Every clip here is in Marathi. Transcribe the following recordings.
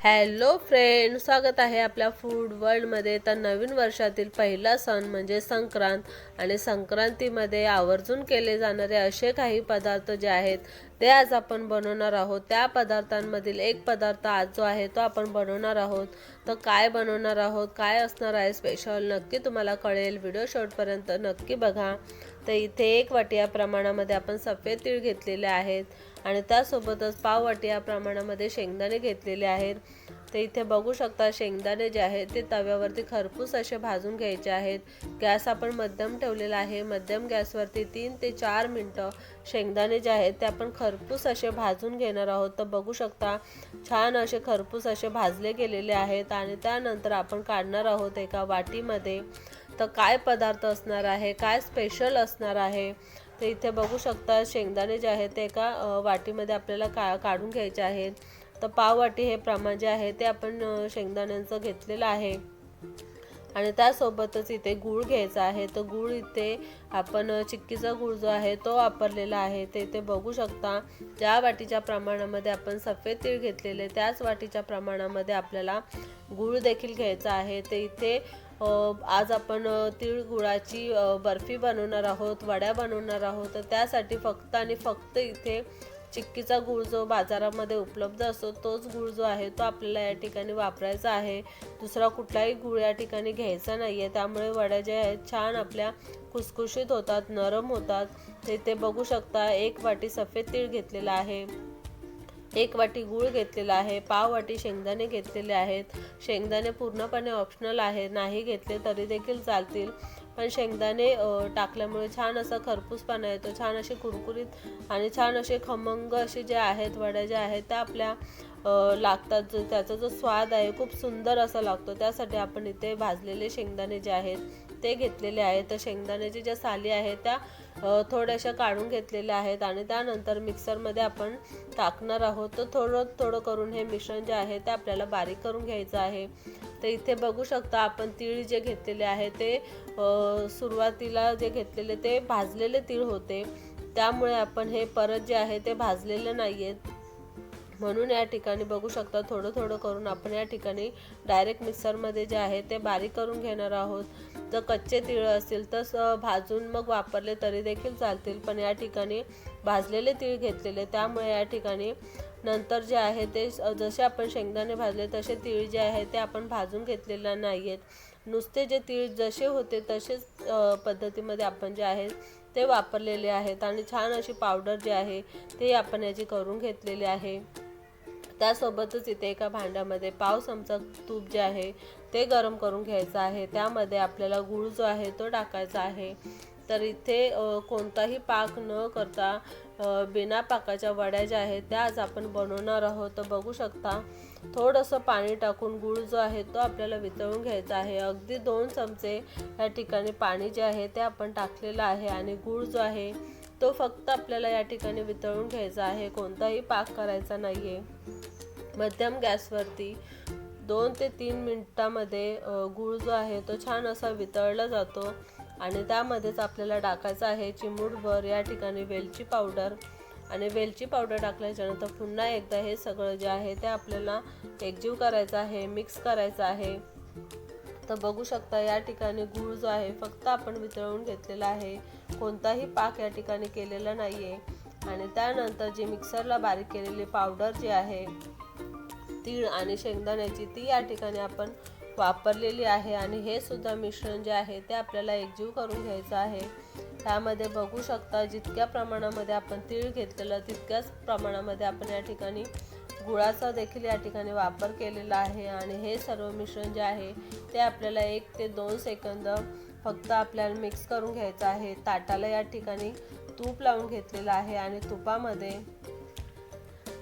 हॅलो फ्रेंड स्वागत आहे आपल्या फूड वर्ल्डमध्ये तर नवीन वर्षातील पहिला सण म्हणजे संक्रांत. आणि संक्रांतीमध्ये आवर्जून केले जाणारे असे काही पदार्थ जे आहेत ते आज आपण बनवणार आहोत. त्या पदार्थांमधील एक पदार्थ आज जो आहे तो आपण बनवणार आहोत. तर काय बनवणार आहोत काय असणार आहे स्पेशल नक्की तुम्हाला कळेल. व्हिडिओ शॉर्टपर्यंत नक्की बघा. तर इथे एक वाटी या प्रमाणामध्ये आपण सफेद तीळ घेतलेले आहेत. आणि त्यासोबतच पाव वाटी या प्रमाणामध्ये शेंगदाणे घेतलेले आहेत. तर इथे बघू शकता शेंगदाणे जे आहेत ते तव्यावरती खरपूस असे भाजून घ्यायचे आहेत. गॅस आपण मध्यम ठेवलेला आहे. मध्यम गॅसवरती तीन ते चार मिनटं शेंगदाणे जे आहेत ते आपण खरपूस असे भाजून घेणार आहोत. तर बघू शकता छान असे खरपूस असे भाजले गेलेले आहेत. आणि त्यानंतर आपण काढणार आहोत एका वाटीमध्ये. तर काय पदार्थ असणार आहे? काय स्पेशल असणार आहे? तर इथे बघू शकता शेंगदाणे जे आहेत ते एका वाटीमध्ये आपल्याला का काढून घ्यायचे आहेत. तर पाव वाटी हे प्रमाण जे आहे ते आपण शेंगदाण्यांचं घेतलेलं आहे. आणि त्यासोबतच इथे गूळ घ्यायचा आहे. तर गूळ इथे आपण चिक्कीचा गूळ जो आहे तो वापरलेला आहे. ते इथे बघू शकता ज्या वाटीच्या प्रमाणामध्ये आपण सफेद तीळ घेतलेले त्याच वाटीच्या प्रमाणामध्ये आपल्याला गूळ देखील घ्यायचा आहे. ते इथे आज आपण तिळगुळाची बर्फी बनवणार आहोत वड्या बनवणार आहोत. तर त्यासाठी फक्त आणि फक्त इथे चिक्कीचा गूळ जो बाजारामध्ये उपलब्ध असतो तोच गूळ जो आहे तो आपल्याला या ठिकाणी वापरायचा आहे. दुसरा कुठलाही गूळ या ठिकाणी घ्यायचा नाही आहे त्यामुळे वड्या ज्या आहेत छान आपल्या खुसखुशीत होतात नरम होतात. ते ते बघू शकता एक वाटी सफेद तीळ घेतलेला आहे. एक वाटी गूळ घेतलेला आहे पाव वाटी शेंगदाणे घेतलेले आहेत. शेंगदाणे पूर्णपणे ऑप्शनल आहे नाही घेतले तरी देखील चालतील. पण शेंगदाणे टाकल्यामुळे छान असा खरपूसपणा येतो छान असे कुरकुरीत आणि छान असे खमंग असे जे आहेत वड्या ज्या आहेत त्या आपल्या लागतात. जो त्याचा जो स्वाद आहे खूप सुंदर असा लागतो. त्यासाठी आपण इथे भाजलेले शेंगदाणे जे आहेत ते घेतलेले आहेत. तर शेंगदाण्याच्या ज्या साली आहेत त्या थोड्याशा काढून घेतलेल्या आहेत आणि त्यानंतर मिक्सरमध्ये आपण टाकणार आहोत. तर थोडं थोडं करून हे मिश्रण जे आहे ते आपल्याला बारीक करून घ्यायचं आहे. तर इथे बघू शकता आपण तीळ जे घेतलेले आहे ते सुरुवातीला जे घेतलेले ते भाजलेले तीळ होते. त्यामुळे आपण हे परत जे आहे ते भाजलेले नाही आहेत म्हणून या ठिकाणी बघू शकता थोडं थोडं करून आपण या ठिकाणी डायरेक्ट मिक्सरमध्ये जे आहे ते बारीक करून घेणार आहोत. जर कच्चे तिळ असतील तर भाजून मग वापरले तरी देखील चालतील पण या ठिकाणी भाजलेले तीळ घेतलेले त्यामुळे या ठिकाणी नंतर जे आहे ते जसे आपण शेंगदाणे भाजले तसे तीळ जे आहे ते आपण भाजून घेतलेले नाही आहेत नुसते जे तीळ जसे होते तसेच पद्धतीमध्ये आपण जे आहे ते वापरलेले आहेत आणि छान अशी पावडर जी आहे ते आपण याची करून घेतलेली आहे. त्यासोबतच इथे एका भांड्यामध्ये पाव चमचा तूप जे आहे ते गरम करून घ्यायचं आहे. त्यामध्ये आपल्याला गूळ जो आहे तो टाकायचा आहे. तर इथे कोणताही पाक न करता बिना पाकाच्या वड्या ज्या आहेत त्या आज आपण बनवणार आहोत. तर बघू शकता थोडंसं पाणी टाकून गूळ जो आहे तो आपल्याला वितळून घ्यायचा आहे. अगदी दोन चमचे या ठिकाणी पाणी जे आहे ते आपण टाकलेलं आहे. आणि गूळ जो आहे तो फक्त आपल्याला या ठिकाणी वितळून घ्यायचा आहे. कोणताही पाक करायचा नाही आहे मध्यम गॅसवरती दोन ते तीन मिनटामध्ये गूळ जो आहे तो छान असा वितळला जातो आणि त्यामध्येच आपल्याला टाकायचं आहे चिमूटभर या ठिकाणी वेलची पावडर. आणि वेलची पावडर टाकल्याच्यानंतर पुन्हा एकदा हे सगळं जे आहे ते आपल्याला एकजीव करायचं आहे मिक्स करायचं आहे. तर बघू शकता या ठिकाणी गूळ जो आहे फक्त आपण वितळवून घेतलेला आहे. कोणताही पाक या ठिकाणी केलेला नाही आहे आणि त्यानंतर जी मिक्सरला बारीक केलेली पावडर जी आहे तीळ आणि शेंगदाण्याची ती या ठिकाणी आपण वापरलेली आहे. आणि हे सुद्धा मिश्रण जे आहे ते आपल्याला एकजीव करून घ्यायचं आहे. त्यामध्ये बघू शकता जितक्या प्रमाणामध्ये आपण तीळ घेतलेलं तितक्याच प्रमाणामध्ये आपण या ठिकाणी गुळाचा देखील या ठिकाणी वापर केलेला आहे. आणि हे सर्व मिश्रण जे आहे ते आपल्याला एक ते दोन सेकंद फक्त आपल्याला मिक्स करून घ्यायचं आहे. ताटाला या ठिकाणी तूप लावून घेतलेलं आहे आणि तुपामध्ये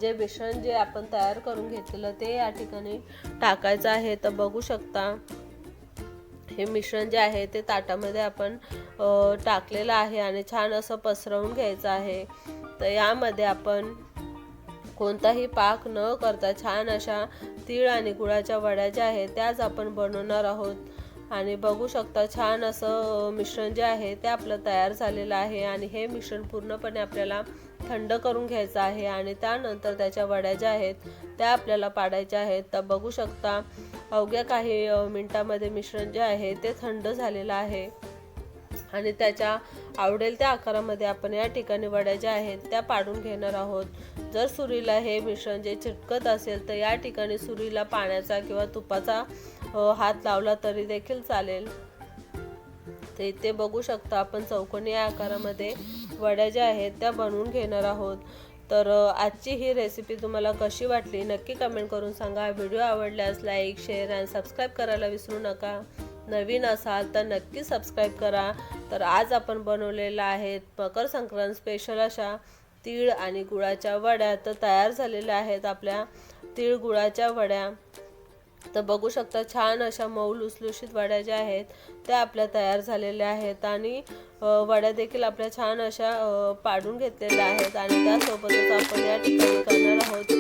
जे मिश्रण जे आपण तयार करून घेतलेलं ते या ठिकाणी टाकायचं आहे. तर बघू शकता हे मिश्रण जे आहे ते ताटामध्ये आपण टाकलेलं आहे आणि छान असं पसरवून घ्यायचं आहे. तर यामध्ये आपण कोणताही पाक न करता छान अशा तीळ आणि गुळाच्या वड्या ज्या आहेत त्याच आपण बनवणार आहोत. आणि बघू शकता छान असं मिश्रण जे आहे ते आपलं तयार झालेलं आहे आणि हे मिश्रण पूर्णपणे आपल्याला थंड करून घ्यायचं आहे आणि त्यानंतर त्याच्या वड्या ज्या आहेत त्या आपल्याला पाडायच्या आहेत. तर बघू शकता अवघ्या काही मिनटामध्ये मिश्रण जे आहे ते थंड झालेलं आहे. आणि त्याच्या आवडेल त्या आकारामध्ये आपण या ठिकाणी वड्या ज्या आहेत त्या पाडून घेणार आहोत. जर सुरीला हे मिश्रण जे चिटकत असेल तर या ठिकाणी सुरीला पाण्याचा किंवा तुपाचा हात लावला तरी देखील चालेल. तर इथे बघू शकता आपण चौकोनी आकारामध्ये वड्या ज्या आहेत त्या बनवून घेणार आहोत. तर आजची ही रेसिपी तुम्हाला कशी वाटली नक्की कमेंट करून सांगा. व्हिडिओ आवडल्यास लाईक शेअर आणि सबस्क्राईब करायला विसरू नका. नवीन असाल तर नक्की सबस्क्राईब करा. तर आज आपण बनवलेला आहेत मकर संक्रांत स्पेशल अशा तीळ आणि गुळाच्या वड्या. तर तयार झालेल्या आहेत आपल्या तीळ गुळाच्या वड्या. तर बघू शकता छान अशा मऊ लुसलुशीत वड्या ज्या आहेत त्या आपल्या तयार झालेल्या आहेत. आणि वड्या देखील आपल्या छान अशा पाडून घेतलेल्या आहेत. आणि त्यासोबतच आपण या ठिकाणी करणार आहोत